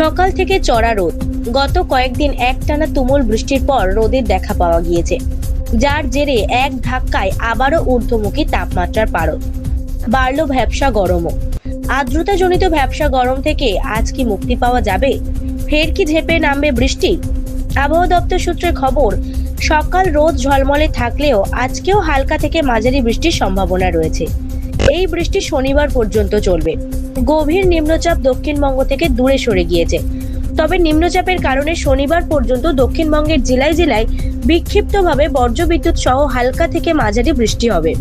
সকাল থেকে চড়া রোদ। গত কয়েকদিন একটানা তুমুল বৃষ্টির পর রোদের দেখা পাওয়া গিয়েছে। যার জেরে এক ধাক্কায় আবারও ঊর্ধ্বমুখী তাপমাত্রার পারদ। বাড়ল ভ্যাবসা গরমও। আর্দ্রতাজনিত ভ্যাবসা গরম থেকে আজ কি মুক্তি পাওয়া যাবে? ফের কি ঝেপে নামবে বৃষ্টি? আবহাওয়া দপ্তর সূত্রে খবর, সকাল রোদ ঝলমলে থাকলেও আজকেও হালকা থেকে মাঝারি বৃষ্টির সম্ভাবনা রয়েছে। এই বৃষ্টি শনিবার পর্যন্ত চলবে। গভীর নিম্নচাপ দক্ষিণবঙ্গ থেকে দূরে সরে গিয়েছে। তবে নিম্নচাপের কারণে শনিবার পর্যন্ত দক্ষিণবঙ্গের জেলায় জেলায় বিক্ষিপ্তভাবে বজ্রবিদ্যুৎ সহ হালকা থেকে মাঝারি বৃষ্টি হবে।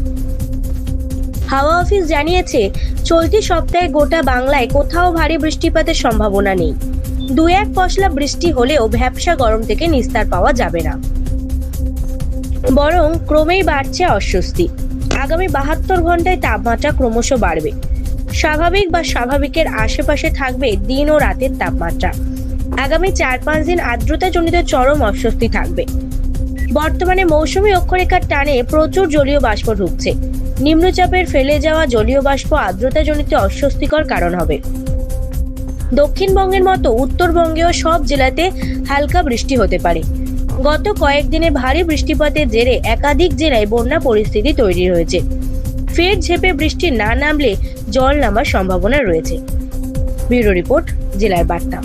হাওয়া অফিস জানিয়েছে, চলতি সপ্তাহে গোটা বাংলায় কোথাও ভারী বৃষ্টিপাতের সম্ভাবনা নেই। দু এক পশলা বৃষ্টি হলেও ভ্যাবসা গরম থেকে নিস্তার পাওয়া যাবে না। বরং ক্রমেই বাড়ছে অস্বস্তি। আগামী বাহাত্তর ঘন্টায় তাপমাত্রা ক্রমশ বাড়বে। স্বাভাবিক বা স্বাভাবিকের আশেপাশে থাকবে দিন ও রাতের তাপমাত্রা। আগামী চার পাঁচ দিন আর্দ্রতাজনিত চরম অস্বস্তি থাকবে। বর্তমানে মৌসুমী অক্ষরেখার টানে প্রচুর জলীয় বাষ্প ঢুকছে। নিম্নচাপের ফেলে যাওয়া জলীয় বাষ্প আর্দ্রতাজনিত অস্বস্তিকর কারণ হবে। দক্ষিণবঙ্গের মতো উত্তরবঙ্গেও সব জেলাতে হালকা বৃষ্টি হতে পারে। গত কয়েকদিনে ভারী বৃষ্টিপাতের জেরে একাধিক জেলায় বন্যা পরিস্থিতি তৈরি হয়েছে। ফের ঝেপে বৃষ্টি না নামলে জল নামার সম্ভাবনা রয়েছে। ব্যুরো রিপোর্ট জেলার বার্তা।